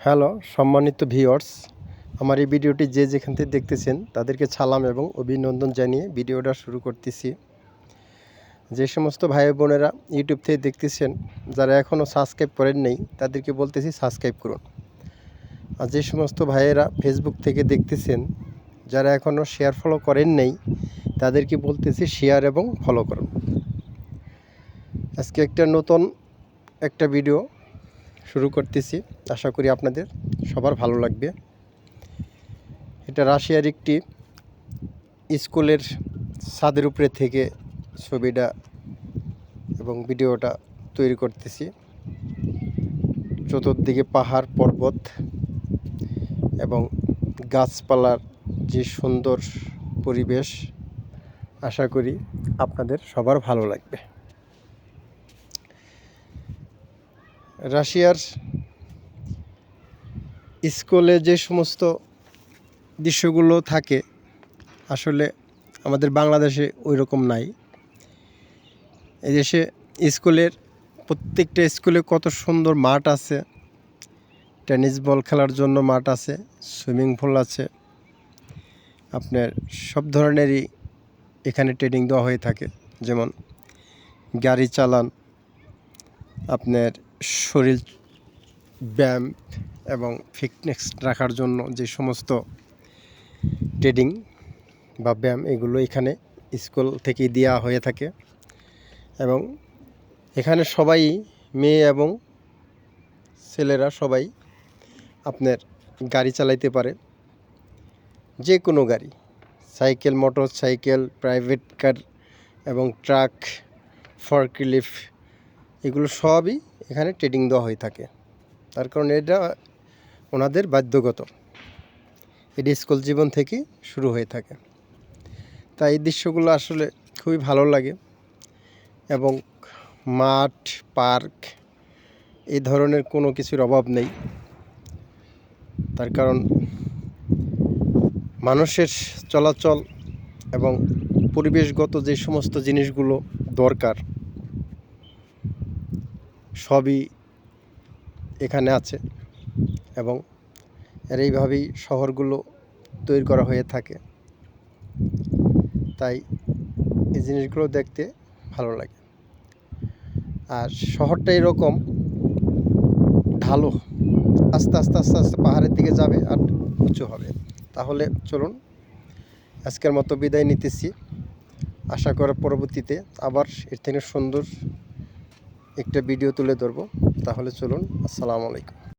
Hello, সম্মানিত viewers আমার এই ভিডিওটি যে যেখান থেকে দেখতেছেন, তাদেরকে সালাম এবং অভিনন্দন জানিয়ে ভিডিওটা শুরু করতেছি। যে সমস্ত ভাই বোনেরা ইউটিউব থেকে দেখতেছেন, যারা এখনও সাবস্ক্রাইব করেন নেই, তাদেরকে বলতেছি সাবস্ক্রাইব করুন। আর যে সমস্ত ভাইয়েরা ফেসবুক থেকে দেখতেছেন, যারা এখনও শেয়ার ফলো করেন নেই, তাদেরকে বলতেছি শেয়ার এবং ফলো করুন। আজকে একটা নতুন একটা ভিডিও শুরু করতেছি। আশা করি আপনাদের সবার ভালো লাগবে। এটা রাশিয়ার একটি স্কুলের ছাদের উপরে থেকে ছবিটা এবং ভিডিওটা তৈরি করতেছি। চতুর্দিকে পাহাড়, পর্বত এবং গাছপালার যে সুন্দর পরিবেশ, আশা করি আপনাদের সবার ভালো লাগবে। রাশিয়ার স্কুলে যে সমস্ত দৃশ্যগুলো থাকে, আসলে আমাদের বাংলাদেশে ওই রকম নাই। এই দেশে স্কুলের প্রত্যেকটা স্কুলে কত সুন্দর মাঠ আছে, টেনিস বল খেলার জন্য মাঠ আছে, সুইমিং পুল আছে, আপনার সব ধরনেরই এখানে ট্রেনিং দেওয়া হয়ে থাকে। যেমন গাড়ি চালান, আপনার শরীর ব্যায়াম এবং ফিটনেস রাখার জন্য যে সমস্ত ট্রেডিং বা ব্যায়াম এগুলো এখানে স্কুল থেকে দেওয়া হয়ে থাকে এবং এখানে সবাই মেয়ে এবং ছেলেরা সবাই আপনার গাড়ি চালাইতে পারে, যে কোনো গাড়ি, cycle motor cycle private car এবং ট্রাক, ফরক্লিফ এগুলো সবই এখানে ট্রেডিং দেওয়া হয়ে থাকে। তার কারণ এটা ওনাদের বাধ্যগত। এটি স্কুল জীবন থেকেই শুরু হয়ে থাকে। তাই এই দৃশ্যগুলো আসলে খুবই ভালো লাগে এবং মাঠ পার্ক এই ধরনের কোনো কিছুর অভাব নেই। তার কারণ মানুষের চলাচল এবং পরিবেশগত যে সমস্ত জিনিসগুলো দরকার সবই এখানে আছে এবং এর এইভাবেই শহরগুলো তৈরি করা হয়ে থাকে। তাই এই জিনিসগুলো দেখতে ভালো লাগে। আর শহরটা এরকম ঢালো, আস্তে আস্তে আস্তে আস্তে পাহাড়ের দিকে যাবে আর উঁচু হবে। তাহলে চলুন আজকের মতো বিদায় নিতেছি। আশা করার পরবর্তীতে আবার এর থেকে সুন্দর একটা ভিডিও তুলে ধরবো। তাহলে চলুন আসসালামু আলাইকুম।